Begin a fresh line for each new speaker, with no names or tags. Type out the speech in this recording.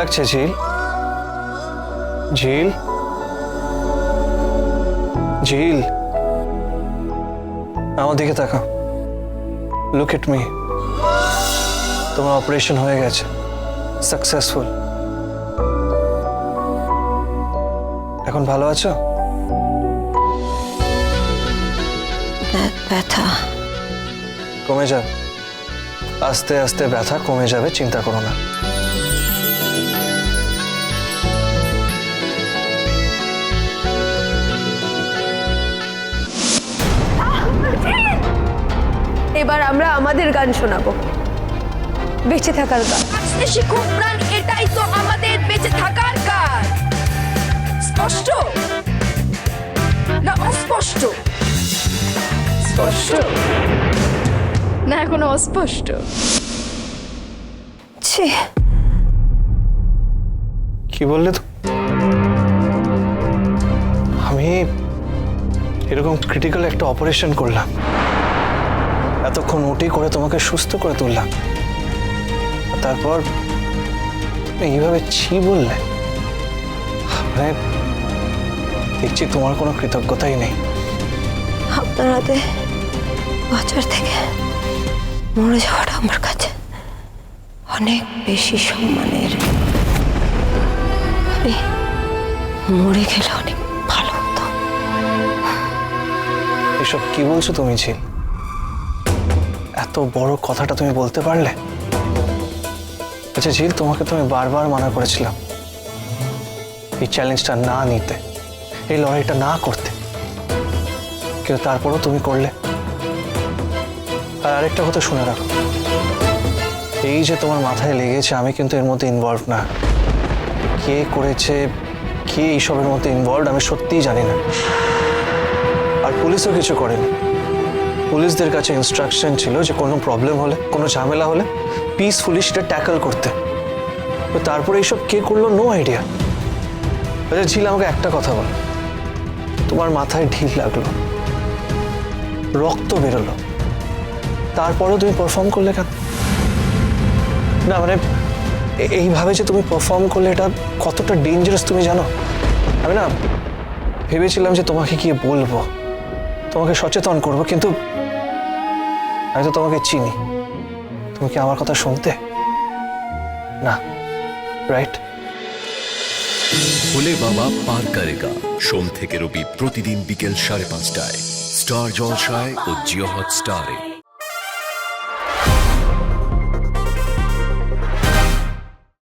লাগছে ঝিল? ঝিল? ঝিল? আমার দিকে তাকা লুক এট মি তোমার অপারেশন হয়ে গেছে। সাকসেসফুল এখন ভালো আছো?
ব্যথা।
কমে যাবে আস্তে আস্তে ব্যথা কমে যাবে চিন্তা করো না।
এবার আমরা আমাদের গান শোনাবো। বেঁচে থাকার গান।
আসতে প্রাণ এটাই তো আমাদের বেঁচে থাকার কাজ স্পষ্ট? না অস্পষ্ট? স্পষ্ট? না এখনও অস্পষ্ট।
ছি।
কি বললে তো? আমি এরকম ক্রিটিক্যাল একটা অপারেশন করলাম। এতক্ষণ ওটি করে তোমাকে সুস্থ করে তুললাম। তারপর এইভাবে ছি বললে মানে দেখছি তোমার কোনো কৃতজ্ঞতাই নেই।
আপনার হাতে বাঁচার থেকে মরে যাওয়াটা আমার কাছে অনেক বেশি সম্মানের। আমি মরে গেলে অনেক ভালো হতো।
এসব কি বলছো তুমি ঝিল? এত বড় কথাটা তুমি বলতে পারলে? আচ্ছা ঝিল, তোমাকে তো আমি বারবার মানা করেছিলাম। এই চ্যালেঞ্জটা না নিতে, এই লড়াইটা না করতে। কিন্তু তারপরও তুমি করলে। আর আরেকটা কথা শুনে রাখো। এই যে তোমার মাথায় লেগেছে, আমি কিন্তু এর মধ্যে ইনভলভ না। কে করেছে, কে এইসবের মধ্যে ইনভলভ আমি সত্যিই জানি না। আর পুলিশও কিছু করেনি। পুলিশদের কাছে ইনস্ট্রাকশন ছিল যে কোনো প্রবলেম হলে, কোনো ঝামেলা হলে পিসফুলি সেটা ট্যাকল করতে। তো তারপরে এইসব কে করল? নো আইডিয়া আচ্ছা ঝিল, আমাকে একটা কথা বল। তোমার মাথায় ঢিল লাগল। রক্ত বেরোলো। তারপরেও তুমি পারফর্ম করলে কেন? না মানে এইভাবে যে তুমি পারফর্ম করলে, এটা কতটা ডেঞ্জারাস তুমি জানো? আমি না ভেবেছিলাম যে তোমাকে গিয়ে বলব। তোমাকে সচেতন করব, কিন্তু আমি তো তোমাকে চিনি। তুমি কি আমার কথা শুনতে? না রাইট
ভোলে বাবা পার কারেগা। সোম থেকে রবি প্রতিদিন বিকেল সাড়ে পাঁচটায়। স্টার জলসায় ও জিও হট স্টারে